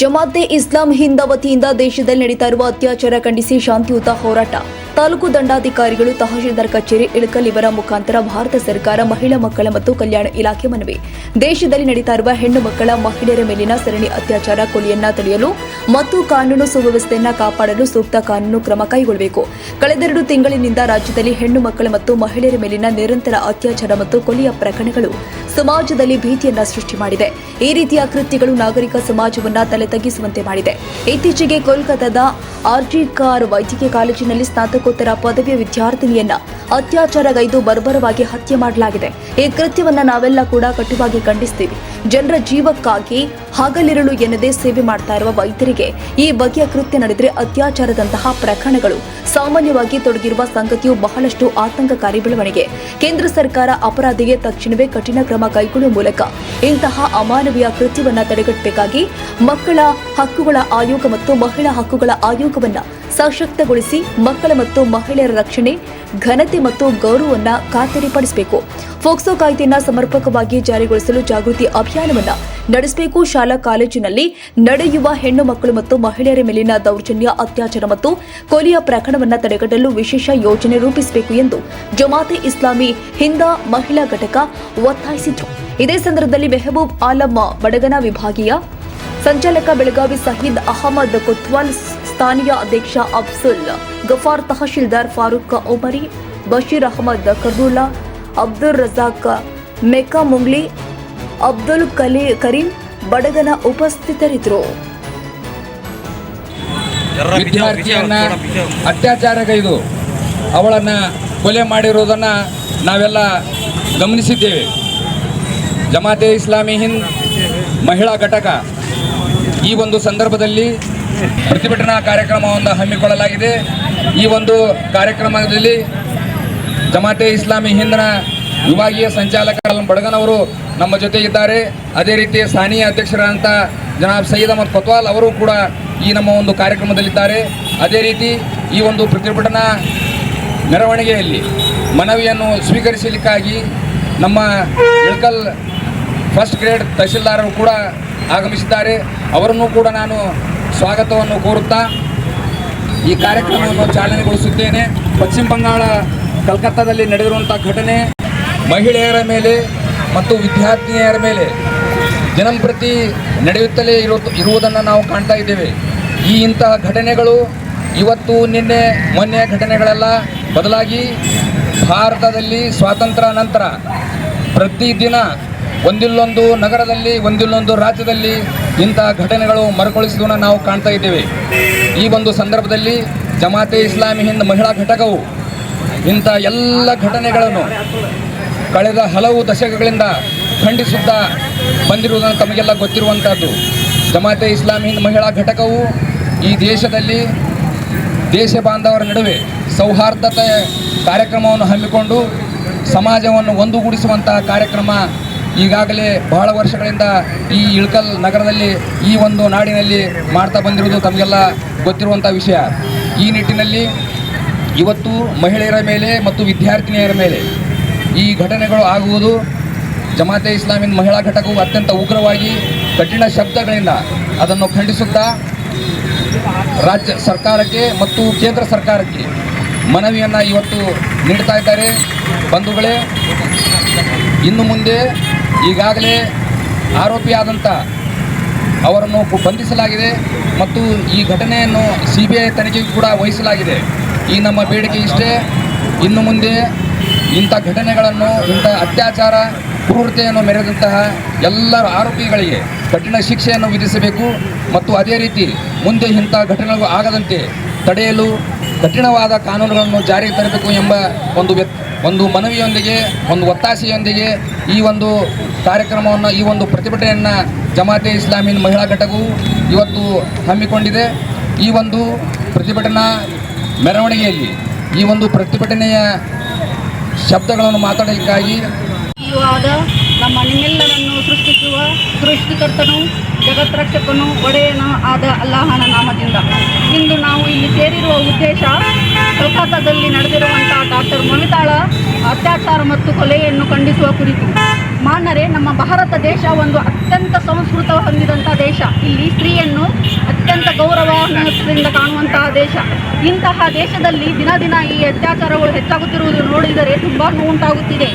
ಜಮಾತೆ ಇಸ್ಲಾಂ ಹಿಂದ ವತಿಯಿಂದ ದೇಶದಲ್ಲಿ ನಡೀತಾ ಇರುವ ಅತ್ಯಾಚಾರ ಖಂಡಿಸಿ ಶಾಂತಿಯುತ ಹೋರಾಟ. ತಾಲೂಕು ದಂಡಾಧಿಕಾರಿಗಳು, ತಹಶೀಲ್ದಾರ್ ಕಚೇರಿ, ಇಳಕಲ್ ಇವರ ಮುಖಾಂತರ ಭಾರತ ಸರ್ಕಾರ ಮಹಿಳಾ ಮಕ್ಕಳ ಮತ್ತು ಕಲ್ಯಾಣ ಇಲಾಖೆ ಮನವಿ. ದೇಶದಲ್ಲಿ ನಡೀತಾ ಇರುವ ಹೆಣ್ಣು ಮಕ್ಕಳ ಮಹಿಳೆಯರ ಮೇಲಿನ ಸರಣಿ ಅತ್ಯಾಚಾರ, ಕೊಲೆಯನ್ನ ತಡೆಯಲು ಮತ್ತು ಕಾನೂನು ಸುವ್ಯವಸ್ಥೆಯನ್ನು ಕಾಪಾಡಲು ಸೂಕ್ತ ಕಾನೂನು ಕ್ರಮ ಕೈಗೊಳ್ಳಬೇಕು. ಕಳೆದೆರಡು ತಿಂಗಳಿನಿಂದ ರಾಜ್ಯದಲ್ಲಿ ಹೆಣ್ಣು ಮಕ್ಕಳು ಮತ್ತು ಮಹಿಳೆಯರ ಮೇಲಿನ ನಿರಂತರ ಅತ್ಯಾಚಾರ ಮತ್ತು ಕೊಲೆಯ ಪ್ರಕರಣಗಳು ಸಮಾಜದಲ್ಲಿ ಭೀತಿಯನ್ನ ಸೃಷ್ಟಿ ಮಾಡಿದೆ. ಈ ರೀತಿಯ ಕೃತ್ಯಗಳು ನಾಗರಿಕ ಸಮಾಜವನ್ನ ತಲೆ ತಗ್ಗಿಸುವಂತೆ ಮಾಡಿದೆ. ಇತ್ತೀಚೆಗೆ ಕೋಲ್ಕತ್ತಾದ ಆರ್ಜಿ ಕಾರ್ ವೈದ್ಯಕೀಯ ಕಾಲೇಜಿನಲ್ಲಿ ಸ್ನಾತಕೋತ್ತರ ಪದವಿ ವಿದ್ಯಾರ್ಥಿನಿಯನ್ನ ಅತ್ಯಾಚಾರಗೈದು ಬರ್ಬರವಾಗಿ ಹತ್ಯೆ ಮಾಡಲಾಗಿದೆ. ಈ ಕೃತ್ಯವನ್ನ ನಾವೆಲ್ಲ ಕೂಡ ಕಟುವಾಗಿ ಖಂಡಿಸ್ತೀವಿ. ಜನರ ಜೀವಕ್ಕಾಗಿ ಹಗಲಿರುಳು ಎನ್ನದೇ ಸೇವೆ ಮಾಡ್ತಾ ಇರುವ ವೈದ್ಯರಿಗೆ ಈ ಬಗೆಯ ಕೃತ್ಯ ನಡೆದರೆ ಅತ್ಯಾಚಾರದಂತಹ ಪ್ರಕರಣಗಳು. ಸಾಮಾನ್ಯವಾಗಿ ತೊಡಗಿರುವ ಸಂಗತಿಯು ಬಹಳಷ್ಟು ಆತಂಕಕಾರಿ ಬೆಳವಣಿಗೆ. ಕೇಂದ್ರ ಸರ್ಕಾರ ಅಪರಾಧಿಗೆ ತಕ್ಷಣವೇ ಕಠಿಣ ಕ್ರಮ ಕೈಗೊಳ್ಳುವ ಮೂಲಕ ಇಂತಹ ಅಮಾನವೀಯ ಕೃತ್ಯವನ್ನ ತಡೆಗಟ್ಟಬೇಕಾಗಿ ಮಕ್ಕಳ ಹಕ್ಕುಗಳ ಆಯೋಗ ಮತ್ತು ಮಹಿಳಾ ಹಕ್ಕುಗಳ ಆಯೋಗವನ್ನ ಸಶಕ್ತಗೊಳಿಸಿ ಮಕ್ಕಳ ಮತ್ತು ಮಹಿಳೆಯರ ರಕ್ಷಣೆ, ಘನತೆ ಮತ್ತು ಗೌರವವನ್ನ ಖಾತರಿಪಡಿಸಬೇಕು. ಫೋಕ್ಸೋ ಕಾಯ್ದೆಯನ್ನ ಸಮರ್ಪಕವಾಗಿ ಜಾರಿಗೊಳಿಸಲು ಜಾಗೃತಿ ಅಭಿಯಾನವನ್ನ ನಡೆಸಬೇಕು. ಶಾಲಾ ಕಾಲೇಜಿನಲ್ಲಿ ನಡೆಯುವ ಹೆಣ್ಣು ಮಕ್ಕಳು ಮತ್ತು ಮಹಿಳೆಯರ ಮೇಲಿನ ದೌರ್ಜನ್ಯ, ಅತ್ಯಾಚಾರ ಮತ್ತು ಕೊಲೆಯ ಪ್ರಕರಣವನ್ನು ತಡೆಗಟ್ಟಲು ವಿಶೇಷ ಯೋಜನೆ ರೂಪಿಸಬೇಕು ಎಂದು ಜಮಾತೆ ಇಸ್ಲಾಮಿ ಹಿಂದ ಮಹಿಳಾ ಘಟಕ ಒತ್ತಾಯಿಸಿತು ಇದೇ ಸಂದರ್ಭದಲ್ಲಿ ಮೆಹಬೂಬ್ ಆಲಂ ಬಡಗನ ವಿಭಾಗೀಯ ಸಂಚಾಲಕ ಬೆಳಗಾವಿ ಸಹೀದ್ ಅಹಮದ್ ಕೊತ್ವಾಲ್ ಸ್ಥಾನೀಯ ಅಧ್ಯಕ್ಷ ಅಫ್ಸುಲ್ ಗಫಾರ್ ತಹಶೀಲ್ದಾರ್ ಫಾರೂಕ್ ಒಮರಿ ಬಶೀರ್ ಅಹಮದ್ ಕರ್ನೂಲಾ, ಅಬ್ದುಲ್ ರಜಾಕ್ ಮೆಕಾ ಮುಂಗ್ಲಿ, ಅಬ್ದುಲ್ ಕಲಿ ಕರೀಂ ಬಡಗನ ಉಪಸ್ಥಿತರಿದ್ದರು ವಿದ್ಯಾರ್ಥಿಯನ್ನ ಅತ್ಯಾಚಾರಗೈದು ಅವಳನ್ನು ಕೊಲೆ ಮಾಡಿರುವುದನ್ನು ನಾವೆಲ್ಲ ಗಮನಿಸಿದ್ದೇವೆ. ಜಮಾತೆ ಇಸ್ಲಾಮಿ ಹಿಂದ್ ಮಹಿಳಾ ಘಟಕ ಈ ಒಂದು ಸಂದರ್ಭದಲ್ಲಿ ಪ್ರತಿಭಟನಾ ಕಾರ್ಯಕ್ರಮವನ್ನು ಹಮ್ಮಿಕೊಳ್ಳಲಾಗಿದೆ. ಈ ಒಂದು ಕಾರ್ಯಕ್ರಮದಲ್ಲಿ ಜಮಾತೆ ಇಸ್ಲಾಮಿ ಹಿಂದ್ನ ವಿಭಾಗೀಯ ಸಂಚಾಲಕ ಬಡಗನವರು ನಮ್ಮ ಜೊತೆ ಇದ್ದಾರೆ ಅದೇ ರೀತಿ ಸ್ಥಾನೀಯ ಅಧ್ಯಕ್ಷರಾದಂಥ ಜನಾಬ್ ಸಯ್ಯದ್ ಅಹಮದ್ ಕೊತ್ವಾಲ್ ಅವರು ಕೂಡ ಈ ನಮ್ಮ ಒಂದು ಕಾರ್ಯಕ್ರಮದಲ್ಲಿದ್ದಾರೆ. ಅದೇ ರೀತಿ ಈ ಒಂದು ಪ್ರತಿಭಟನಾ ಮೆರವಣಿಗೆಯಲ್ಲಿ ಮನವಿಯನ್ನು ಸ್ವೀಕರಿಸಲಿಕ್ಕಾಗಿ ನಮ್ಮ ಇಳಕಲ್ ಫಸ್ಟ್ ಗ್ರೇಡ್ ತಹಶೀಲ್ದಾರರು ಕೂಡ ಆಗಮಿಸಿದ್ದಾರೆ. ಅವರನ್ನು ಕೂಡ ನಾನು ಸ್ವಾಗತವನ್ನು ಕೋರುತ್ತಾ ಈ ಕಾರ್ಯಕ್ರಮವನ್ನು ಚಾಲನೆಗೊಳಿಸುತ್ತೇನೆ. ಪಶ್ಚಿಮ ಬಂಗಾಳ ಕಲ್ಕತ್ತಾದಲ್ಲಿ ನಡೆದಿರುವಂಥ ಘಟನೆ ಮಹಿಳೆಯರ ಮೇಲೆ ಮತ್ತು ವಿದ್ಯಾರ್ಥಿನಿಯರ ಮೇಲೆ ದಿನಂಪ್ರತಿ ನಡೆಯುತ್ತಲೇ ಇರು, ಇರುವುದನ್ನು ನಾವು ಕಾಣ್ತಾ ಇದ್ದೇವೆ. ಈ ಇಂತಹ ಘಟನೆಗಳು ಇವತ್ತು ನಿನ್ನೆ ಮೊನ್ನೆ ಘಟನೆಗಳೆಲ್ಲ, ಬದಲಾಗಿ ಭಾರತದಲ್ಲಿ ಸ್ವಾತಂತ್ರ್ಯ ನಂತರ ಪ್ರತಿದಿನ ಒಂದಿಲ್ಲೊಂದು ನಗರದಲ್ಲಿ, ಒಂದಿಲ್ಲೊಂದು ರಾಜ್ಯದಲ್ಲಿ ಇಂತಹ ಘಟನೆಗಳು ಮರುಕಳಿಸುವುದನ್ನು ನಾವು ಕಾಣ್ತಾ ಇದ್ದೇವೆ. ಈ ಒಂದು ಸಂದರ್ಭದಲ್ಲಿ ಜಮಾತೆ ಇಸ್ಲಾಮಿ ಹಿಂದ್ ಮಹಿಳಾ ಘಟಕವು ಇಂಥ ಎಲ್ಲ ಘಟನೆಗಳನ್ನು ಕಳೆದ ಹಲವು ದಶಕಗಳಿಂದ ಖಂಡಿಸುತ್ತಾ ಬಂದಿರುವುದನ್ನು ತಮಗೆಲ್ಲ ಗೊತ್ತಿರುವಂಥದ್ದು ಜಮಾತೆ ಇಸ್ಲಾಮಿ ಹಿಂದ್ ಮಹಿಳಾ ಘಟಕವು ಈ ದೇಶದಲ್ಲಿ ದೇಶ ಬಾಂಧವರ ನಡುವೆ ಸೌಹಾರ್ದತೆ ಕಾರ್ಯಕ್ರಮವನ್ನು ಹಮ್ಮಿಕೊಂಡು ಸಮಾಜವನ್ನು ಒಂದುಗೂಡಿಸುವಂತಹ ಕಾರ್ಯಕ್ರಮ ಈಗಾಗಲೇ ಬಹಳ ವರ್ಷಗಳಿಂದ ಈ ಇಳಕಲ್ ನಗರದಲ್ಲಿ ಈ ಒಂದು ನಾಡಿನಲ್ಲಿ ಮಾಡ್ತಾ ಬಂದಿರುವುದು ತಮಗೆಲ್ಲ ಗೊತ್ತಿರುವಂಥ ವಿಷಯ. ಈ ನಿಟ್ಟಿನಲ್ಲಿ ಇವತ್ತು ಮಹಿಳೆಯರ ಮೇಲೆ ಮತ್ತು ವಿದ್ಯಾರ್ಥಿನಿಯರ ಮೇಲೆ ಈ ಘಟನೆಗಳು ಆಗುವುದು ಜಮಾತೆ ಇಸ್ಲಾಮಿನ್ ಮಹಿಳಾ ಘಟಕವು ಅತ್ಯಂತ ಉಗ್ರವಾಗಿ ಕಠಿಣ ಶಬ್ದಗಳಿಂದ ಅದನ್ನು ಖಂಡಿಸುತ್ತಾ ರಾಜ್ಯ ಸರ್ಕಾರಕ್ಕೆ ಮತ್ತು ಕೇಂದ್ರ ಸರ್ಕಾರಕ್ಕೆ ಮನವಿಯನ್ನು ಇವತ್ತು ನೀಡ್ತಾ ಇದ್ದಾರೆ. ಬಂಧುಗಳೇ, ಇನ್ನು ಮುಂದೆ ಈಗಾಗಲೇ ಆರೋಪಿಯಾದಂಥ ಅವರನ್ನು ಬಂಧಿಸಲಾಗಿದೆ ಮತ್ತು ಈ ಘಟನೆಯನ್ನು ಸಿ ಬಿ ಐ ತನಿಖೆಗೆ ಕೂಡ ವಹಿಸಲಾಗಿದೆ. ಈ ನಮ್ಮ ಬೇಡಿಕೆ ಇಷ್ಟೇ. ಇನ್ನು ಮುಂದೆ ಇಂಥ ಘಟನೆಗಳನ್ನು, ಇಂಥ ಅತ್ಯಾಚಾರ, ಕ್ರೂರತೆಯನ್ನು ಮೆರೆದಂತಹ ಎಲ್ಲರ ಆರೋಪಿಗಳಿಗೆ ಕಠಿಣ ಶಿಕ್ಷೆಯನ್ನು ವಿಧಿಸಬೇಕು ಮತ್ತು ಅದೇ ರೀತಿ ಮುಂದೆ ಇಂಥ ಘಟನೆಗಳು ಆಗದಂತೆ ತಡೆಯಲು ಕಠಿಣವಾದ ಕಾನೂನುಗಳನ್ನು ಜಾರಿಗೆ ತರಬೇಕು ಎಂಬ ಒಂದು ಒಂದು ಮನವಿಯೊಂದಿಗೆ, ಒಂದು ಒತ್ತಾಸೆಯೊಂದಿಗೆ ಈ ಒಂದು ಕಾರ್ಯಕ್ರಮವನ್ನು, ಈ ಒಂದು ಪ್ರತಿಭಟನೆಯನ್ನು ಜಮಾತೆ ಇಸ್ಲಾಮಿನ್ ಮಹಿಳಾ ಘಟಕವು ಇವತ್ತು ಹಮ್ಮಿಕೊಂಡಿದೆ. ಈ ಒಂದು ಪ್ರತಿಭಟನಾ ಮೆರವಣಿಗೆಯಲ್ಲಿ ಈ ಒಂದು ಪ್ರತಿಭಟನೆಯ ಶಬ್ದಗಳನ್ನು ಮಾತಾಡಲಿಕ್ಕಾಗಿ. ಆದ ನಮ್ಮ ನಿಮ್ಮೆಲ್ಲರನ್ನು ಸೃಷ್ಟಿಸುವ ಸೃಷ್ಟಿಕರ್ತನು ಜಗತ್ರಕ್ಷಕನು ಒಡೆಯನ ಆದ ಅಲ್ಲಾಹನ ನಾಮದಿಂದ. ಇಂದು ನಾವು ಇಲ್ಲಿ ಸೇರಿರುವ ಉದ್ದೇಶ ಕೋಲ್ಕತ್ತಾದಲ್ಲಿ ನಡೆದಿರುವಂತಹ ಡಾಕ್ಟರ್ ಮೊಮಿತಾಳ ಅತ್ಯಾಚಾರ ಮತ್ತು ಕೊಲೆಯನ್ನು ಖಂಡಿಸುವ ಕುರಿತು. ಮಾನರೆ ನಮ್ಮ ಭಾರತ ದೇಶ ಒಂದು ಅತ್ಯಂತ ಸಂಸ್ಕೃತ ಹೊಂದಿದಂಥ ದೇಶ. ಇಲ್ಲಿ ಸ್ತ್ರೀಯನ್ನು ಅತ್ಯಂತ ಗೌರವದಿಂದ ಕಾಣುವಂತಹ ದೇಶ. ಇಂತಹ ದೇಶದಲ್ಲಿ ದಿನ ದಿನ ಈ ಅತ್ಯಾಚಾರಗಳು ಹೆಚ್ಚಾಗುತ್ತಿರುವುದು ನೋಡಿದರೆ ತುಂಬ ನೋವುಂಟಾಗುತ್ತಿದೆ.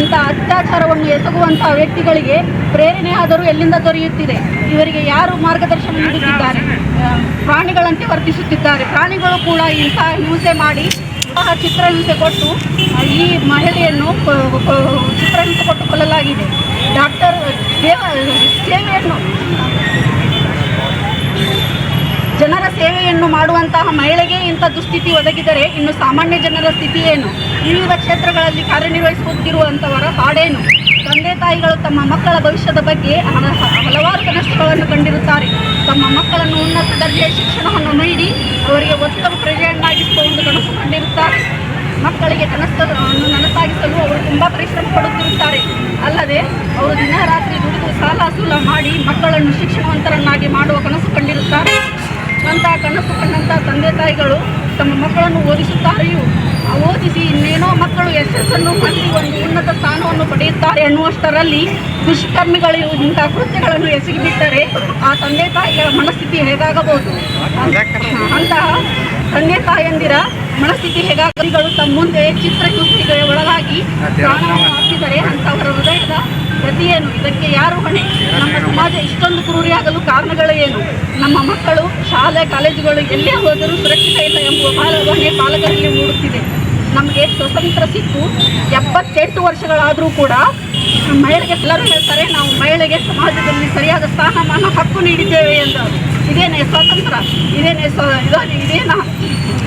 ಇಂತಹ ಅತ್ಯಾಚಾರವನ್ನು ಎಸಗುವಂತಹ ವ್ಯಕ್ತಿಗಳಿಗೆ ಪ್ರೇರಣೆ ಆದರೂ ಎಲ್ಲಿಂದ ದೊರೆಯುತ್ತಿದೆ? ಇವರಿಗೆ ಯಾರು ಮಾರ್ಗದರ್ಶನ ನೀಡುತ್ತಿದ್ದಾರೆ? ಪ್ರಾಣಿಗಳಂತೆ ವರ್ತಿಸುತ್ತಿದ್ದಾರೆ. ಪ್ರಾಣಿಗಳು ಕೂಡ ಇಂತಹ ಹಿಂಸೆ ಮಾಡಿ ಇಂತಹ ಚಿತ್ರಹಿಂಸೆ ಕೊಟ್ಟು ಈ ಮಹಿಳೆಯನ್ನು ಚಿತ್ರಹಿಂಸೆ ಕೊಟ್ಟು ಕೊಲ್ಲಲಾಗಿದೆ ಡಾಕ್ಟರ್ ದೇವ ಸೇವೆಯನ್ನು ಜನರ ಸೇವೆಯನ್ನು ಮಾಡುವಂತಹ ಮಹಿಳೆಗೆ ಇಂಥ ದುಸ್ಥಿತಿ ಒದಗಿದರೆ ಇನ್ನು ಸಾಮಾನ್ಯ ಜನರ ಸ್ಥಿತಿ ಏನು? ವಿವಿಧ ಕ್ಷೇತ್ರಗಳಲ್ಲಿ ಕಾರ್ಯನಿರ್ವಹಿಸುತ್ತಿರುವಂಥವರ ಹಾಡೇನು? ತಂದೆ ತಾಯಿಗಳು ತಮ್ಮ ಮಕ್ಕಳ ಭವಿಷ್ಯದ ಬಗ್ಗೆ ಹಲವಾರು ಕನಸುಗಳನ್ನು ಕಂಡಿರುತ್ತಾರೆ. ತಮ್ಮ ಮಕ್ಕಳನ್ನು ಉನ್ನತ ದರ್ಜೆಯ ಶಿಕ್ಷಣವನ್ನು ನೀಡಿ ಅವರಿಗೆ ಉತ್ತಮ ಪ್ರಜೆಯನ್ನಾಗಿಸುವ ಒಂದು ಕನಸು ಕಂಡಿರುತ್ತಾರೆ. ಮಕ್ಕಳಿಗೆ ಕನಸನ್ನು ನನಸಾಗಿಸಲು ಅವರು ತುಂಬ ಪರಿಶ್ರಮ ಪಡುತ್ತಿರುತ್ತಾರೆ. ಅಲ್ಲದೆ ಅವರು ದಿನ ರಾತ್ರಿ ದುಡಿದು ಸಾಲ ಸೂಲ ಮಾಡಿ ಮಕ್ಕಳನ್ನು ಶಿಕ್ಷಣವಂತರನ್ನಾಗಿ ಮಾಡುವ ಕನಸು ಕಂಡಿರುತ್ತಾರೆ. ಅಂತಹ ಕನಸು ಕಂಡಂಥ ತಂದೆ ತಾಯಿಗಳು ತಮ್ಮ ಮಕ್ಕಳನ್ನು ಓದಿಸುತ್ತಾರೆಯೂ ಓದಿಸಿ ಇನ್ನೇನೋ ಮಕ್ಕಳು ಯಶಸ್ಸನ್ನು ಮಾಡಿ ಒಂದು ಉನ್ನತ ಸ್ಥಾನವನ್ನು ಪಡೆಯುತ್ತಾರೆ ಎನ್ನುವಷ್ಟರಲ್ಲಿ ದುಷ್ಕರ್ಮಿಗಳು ಇಂತಹ ಕೃತ್ಯಗಳನ್ನು ಎಸಗಿಬಿಟ್ಟರೆ ಆ ತಂದೆ ತಾಯಿಗಳ ಮನಸ್ಥಿತಿ ಹೇಗಾಗಬಹುದು? ಅಂತಹ ತಂದೆ ತಾಯಂದಿರ ಮನಸ್ಥಿತಿ ಹೇಗಾಗಲಿಗಳು ತಮ್ಮ ಮುಂದೆ ಚಿತ್ರಕೃತಿಗೆ ಒಳಗಾಗಿ ಹಾಕಿದರೆ ಅಂತವರ ಹೃದಯದ ಗತಿಯೇನು? ಇದಕ್ಕೆ ಯಾರು ಹೊಣೆ? ನಮ್ಮ ಸಮಾಜ ಇಷ್ಟೊಂದು ಕ್ರೂರಿಯಾಗಲು ಕಾರಣಗಳು ಏನು? ನಮ್ಮ ಮಕ್ಕಳು ಶಾಲೆ ಕಾಲೇಜುಗಳು ಎಲ್ಲೇ ಹೋದರೂ ಸುರಕ್ಷಿತ ಇಲ್ಲ ಎಂಬುವ ಭಾವನೆ ಪಾಲಕರಲ್ಲಿ ಮೂಡುತ್ತಿದೆ. ನಮಗೆ ಸ್ವತಂತ್ರ ಸಿಕ್ಕು. ಎಪ್ಪತ್ತೆಂಟು ವರ್ಷಗಳಾದರೂ ಕೂಡ ಮಹಿಳೆಗೆ ಎಲ್ಲರೂ ಹೇಳ್ತಾರೆ ನಾವು ಮಹಿಳೆಗೆ ಸಮಾಜದಲ್ಲಿ ಸರಿಯಾದ ಸ್ಥಾನಮಾನ ಹಕ್ಕು ನೀಡಿದ್ದೇವೆ ಎಂದರು ಇದೇನೇ ಸ್ವಾತಂತ್ರ್ಯ? ಇದೇನೇ ಸ್ವ ಇದೇನ?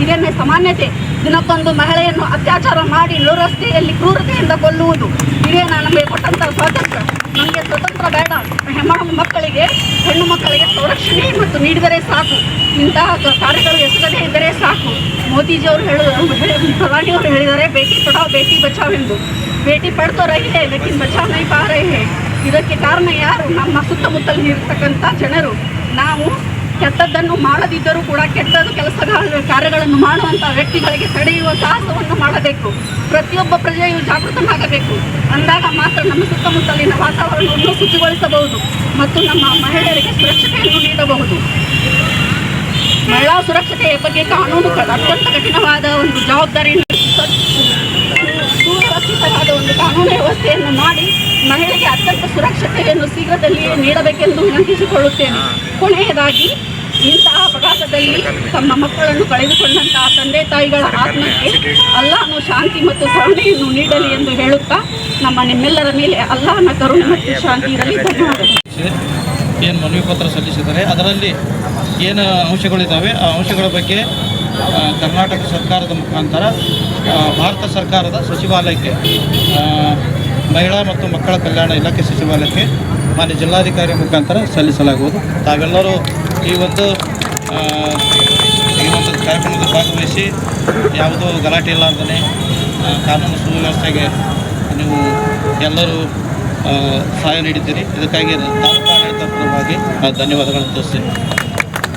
ಇದೇನೇ ಸಮಾನ್ಯತೆ. ದಿನಕ್ಕೊಂದು ಮಹಿಳೆಯನ್ನು ಅತ್ಯಾಚಾರ ಮಾಡಿ ನೂರಸ್ತೆಯಲ್ಲಿ ಕ್ರೂರತೆಯಿಂದ ಕೊಲ್ಲುವುದು. ಇದೇನಾ ನಮಗೆ ಕೊಟ್ಟಂತಹ ಸ್ವಾತಂತ್ರ್ಯ. ನಮಗೆ ಸ್ವತಂತ್ರ ಬೇಡ. ಹೆಮ್ಮ ಮಕ್ಕಳಿಗೆ, ಹೆಣ್ಣು ಮಕ್ಕಳಿಗೆ ಸಂರಕ್ಷಣೆ ಮತ್ತು ನೀಡಿದರೆ ಸಾಕು. ಇಂತಹ ಕಾರ್ಯಗಳು ಎಸಗದೇ ಇದ್ದರೆ ಸಾಕು. ಮೋದಿಜಿಯವರು ಹೇಳು ಪ್ರಧಾನಿಯವರು ಹೇಳಿದರೆ ಬೇಟಿ ಪಡಾವ್ ಬೇಟಿ ಬಚಾವ್ ಎಂದು ಭೇಟಿ ಪಡ್ತೋ ರೈಲೇ ಲೇಕಿನ್ ಬಚಾವ್ ನೈ ಪಾ ಇದಕ್ಕೆ ಕಾರಣ ಯಾರು? ನಮ್ಮ ಸುತ್ತಮುತ್ತಲಿನಿರ್ತಕ್ಕಂಥ ಜನರು. ನಾವು ಕೆಟ್ಟದ್ದನ್ನು ಮಾಡದಿದ್ದರೂ ಕೂಡ ಕೆಟ್ಟದ್ದು ಕೆಲಸ ಕಾರ್ಯಗಳನ್ನು ಮಾಡುವಂಥ ವ್ಯಕ್ತಿಗಳಿಗೆ ತಡೆಯುವ ಸಾಹಸವನ್ನು ಮಾಡಬೇಕು ಪ್ರತಿಯೊಬ್ಬ ಪ್ರಜೆಯು ಜಾಗೃತನಾಗಬೇಕು ಅಂದಾಗ ಮಾತ್ರ ನಮ್ಮ ಸುತ್ತಮುತ್ತಲಿನ ವಾತಾವರಣವನ್ನು ಶುಚಿಗೊಳಿಸಬಹುದು ಮತ್ತು ನಮ್ಮ ಮಹಿಳೆಯರಿಗೆ ಸುರಕ್ಷತೆಯನ್ನು ನೀಡಬಹುದು ಮಹಿಳಾ ಸುರಕ್ಷತೆಯ ಬಗ್ಗೆ ಕಾನೂನು ಅತ್ಯಂತ ಕಠಿಣವಾದ ಒಂದು ಜವಾಬ್ದಾರಿಯನ್ನು ಸುವ್ಯವಸ್ಥಿತವಾದ ಒಂದು ಕಾನೂನು ವ್ಯವಸ್ಥೆಯನ್ನು ಮಾಡಿ ಮಹಿಳೆಗೆ ಅತ್ಯಂತ ಸುರಕ್ಷತೆಯನ್ನು ಶೀಘ್ರದಲ್ಲಿಯೇ ನೀಡಬೇಕೆಂದು ವಿನಂತಿಸಿಕೊಳ್ಳುತ್ತೇನೆ. ಕೊನೆಯದಾಗಿ ಇಂತಹ ಅಪಘಾತದಲ್ಲಿ ತಮ್ಮ ಮಕ್ಕಳನ್ನು ಕಳೆದುಕೊಂಡಂತಹ ತಂದೆ ತಾಯಿಗಳ ಆತ್ಮಕ್ಕೆ ಅಲ್ಲಾನು ಶಾಂತಿ ಮತ್ತು ಕರುಣೆಯನ್ನು ನೀಡಲಿ ಎಂದು ಹೇಳುತ್ತಾ ನಮ್ಮ ನಿಮ್ಮೆಲ್ಲರ ಮೇಲೆ ಅಲ್ಲಾಹನ ಕರುಣೆ ಮತ್ತು ಶಾಂತಿ ಇರಲಿ. ಧನ್ಯವಾದಗಳು. ಏನು ಮನವಿ ಪತ್ರ ಸಲ್ಲಿಸಿದರೆ ಅದರಲ್ಲಿ ಏನು ಅಂಶಗಳಿದ್ದಾವೆ ಆ ಅಂಶಗಳ ಬಗ್ಗೆ ಕರ್ನಾಟಕ ಸರ್ಕಾರದ ಮುಖಾಂತರ ಭಾರತ ಸರ್ಕಾರದ ಸಚಿವಾಲಯಕ್ಕೆ ಮಹಿಳಾ ಮತ್ತು ಮಕ್ಕಳ ಕಲ್ಯಾಣ ಇಲಾಖೆ ಸಚಿವಾಲಯಕ್ಕೆ ಮಾನ್ಯ ಜಿಲ್ಲಾಧಿಕಾರಿ ಮುಖಾಂತರ ಸಲ್ಲಿಸಲಾಗುವುದು. ತಾವೆಲ್ಲರೂ ಈ ಒಂದು ಈ ಒಂದು ಕಾರ್ಯಕ್ರಮದಲ್ಲಿ ಭಾಗವಹಿಸಿ ಯಾವುದೋ ಗಲಾಟೆ ಇಲ್ಲ ಅಂತಲೇ ಕಾನೂನು ಸುವ್ಯವಸ್ಥೆಗೆ ನೀವು ಎಲ್ಲರೂ ಸಹಾಯ ನೀಡಿದ್ದೀರಿ. ಇದಕ್ಕಾಗಿ ತಾಲೂಕು ಆಡಳಿತ ಪರವಾಗಿ ಧನ್ಯವಾದಗಳನ್ನು ತಿಳಿಸ್ತೀನಿ.